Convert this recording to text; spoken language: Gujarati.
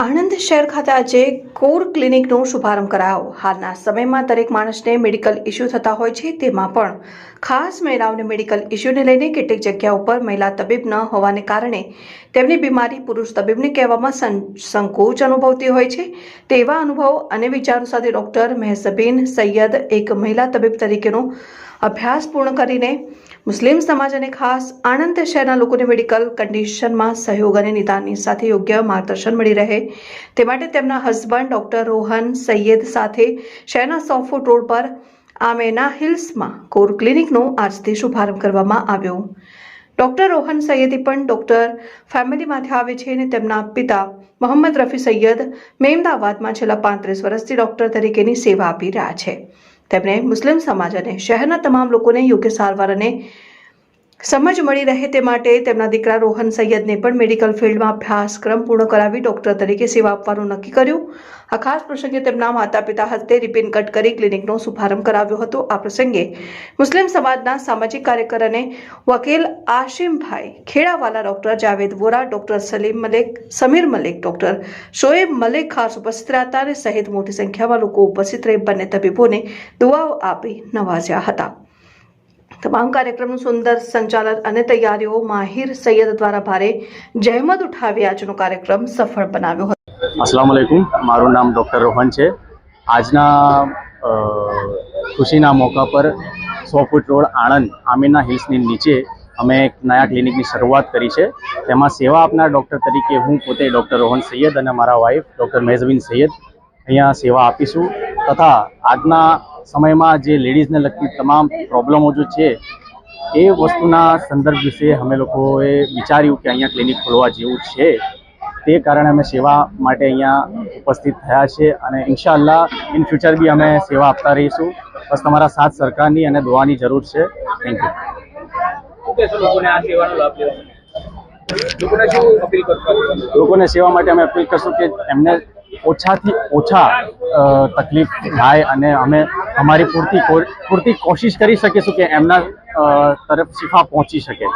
આણંદ શહેર ખાતે આજે કોર ક્લિનિકનો શુભારંભ કરાયો. હાલના સમયમાં દરેક માણસને મેડિકલ ઇસ્યુ થતા હોય છે, તેમાં પણ ખાસ મહિલાઓને મેડિકલ ઇસ્યુને લઈને કેટલીક જગ્યા ઉપર મહિલા તબીબ ન હોવાને કારણે તેમની બીમારી પુરુષ તબીબને કહેવામાં સંકોચ અનુભવતી હોય છે. તેવા અનુભવો અને વિચારો સાથે ડૉક્ટર મહેસબીન સૈયદ એક મહિલા તબીબ તરીકેનો અભ્યાસ પૂર્ણ કરીને મુસ્લિમ સમાજ અને ખાસ આણંદ શહેરના લોકોને મેડિકલ કન્ડિશનમાં સહયોગ અને નિદાનની સાથે યોગ્ય માર્ગદર્શન મળી રહે. તે માટે તેમના હસબન્ડ ડોક્ટર રોહન સૈયદ સાથે શહેરના સોફૂટ રોડ પર આમેના હિલ્સમાં કોર ક્લિનિકનો આજથી શુભારંભ કરવામાં આવ્યો. ડોક્ટર રોહન સૈયદી પણ ડોક્ટર ફેમિલીમાંથી આવે છે અને તેમના પિતા મોહમ્મદ રફી સૈયદ મેમદાવાદમાં છેલ્લા પાંત્રીસ વર્ષથી ડોક્ટર તરીકેની સેવા આપી રહ્યા છે. તેમણે મુસ્લિમ સમાજ અને શહેરના તમામ લોકોને યોગ્ય સારવાર અને સમજ મળી રહે તે માટે તેમના દીકરા રોહન સૈયદને પણ મેડિકલ ફિલ્ડમાં અભ્યાસક્રમ પૂર્ણ કરાવી ડોક્ટર તરીકે સેવા આપવાનું નક્કી કર્યું. આ ખાસ પ્રસંગે તેમના માતા પિતા હસ્તે રિપિન કટ કરી ક્લિનિકનો શુભારંભ કરાવ્યો હતો. આ પ્રસંગે મુસ્લિમ સમાજના સામાજિક કાર્યકર અને વકીલ આશિમભાઈ Khedawala, doctor Javed Vora, doctor Salim Malek, Samir Malek, doctor Shoaib Malek ખાસ ઉપસ્થિત રહ્યા હતા અને સહિત મોટી સંખ્યામાં લોકો ઉપસ્થિત રહી બંને તબીબોને દુઆઓ આપી નવાજ્યા હતા. તમામ કાર્યક્રમનું સુંદર સંચાલન અને તૈયારીઓ માહિર સૈયદ દ્વારા ભારે જહેમત ઉઠાવી આજનો કાર્યક્રમ સફળ બનાવ્યો હતો. અસલામ વાલેકુમ મારું નામ ડૉક્ટર રોહન છે. આજના ખુશીના મોકા પર સો ફૂટ રોડ આણંદ આમીના હિલ્સની નીચે અમે એક નયા ક્લિનિકની શરૂઆત કરી છે. તેમાં સેવા આપનાર ડૉક્ટર તરીકે હું પોતે ડૉક્ટર રોહન સૈયદ અને મારા વાઇફ ડૉક્ટર મેઝબીન સૈયદ અહીંયા સેવા આપીશું. તથા આજના સમયમાં જે લેડીઝને લગતી તમામ પ્રોબ્લેમો જે છે એ વસ્તુના સંદર્ભ વિશે અમે લોકોએ વિચાર્યું કે અહીંયા ક્લિનિક ખોલવા જેવું છે. તે કારણે અમે સેવા માટે અહીંયા ઉપસ્થિત થયા છે અને ઇન્શાઅલ્લાહ ઇન ફ્યુચર બી અમે સેવા આપતા રહીશું. બસ તમારા સાથ સરકારની અને દોવાની જરૂર છે. Thank you? લોકોને સેવા માટે અમે અપીલ કરશું કે એમને ઓછાથી ઓછા તકલીફ થાય અને અમે અમારી પૂરતી પૂરતી કોશિશ કરી શકીશું કે એમના તરફ શિફા પહોંચી શકે.